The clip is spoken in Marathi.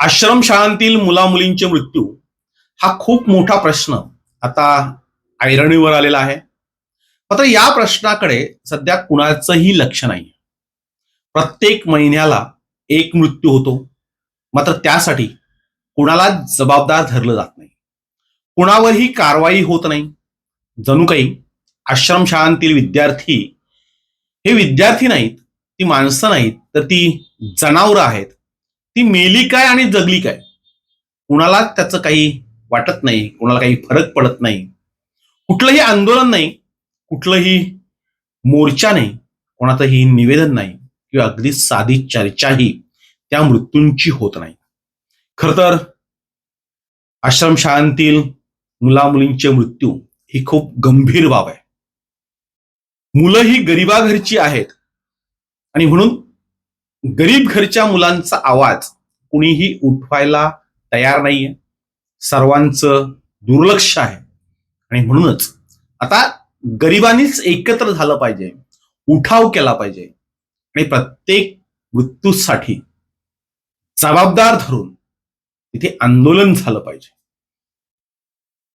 आश्रमशाळांतील मुलामुलींचे मृत्यू हा खूप मोठा प्रश्न आता ऐरणीवर आलेला आहे. मात्र या प्रश्नाकडे सध्या कुणाचंही लक्ष नाही. प्रत्येक महिन्याला एक मृत्यू होतो. मात्र त्यासाठी कुणाला जबाबदार धरलं जात नाही. कुणावरही कारवाई होत नाही. जणू काही आश्रमशाळांतील विद्यार्थी हे विद्यार्थी नाहीत ती माणसं नाहीत तर ती जनावरं आहेत. ती मेली काय आणि जगली काय? कुणाला त्याचं काही वाटत नाही कुणाला काही फरक पडत नाही. कुठलंही आंदोलन नाही कुठलंही मोर्चा नाही कोणाचंही निवेदन नाही किंवा अगदी साधी चर्चाही त्या मृत्यूंची होत नाही. खर तर आश्रमशाळांतील मुलामुलींचे मृत्यू ही खूप गंभीर बाब आहे. मुलं ही गरिबाघरची आहेत. आणि म्हणून गरीब घरच्या मुलांचा आवाज कुणीही उठवायला तयार नाहीये. सर्वांचं दुर्लक्ष आहे. आणि म्हणूनच आता गरिबांनीच एकत्र झालं पाहिजे. उठाव केला पाहिजे. आणि प्रत्येक मृत्यूसाठी जबाबदार धरून तिथे आंदोलन झालं पाहिजे.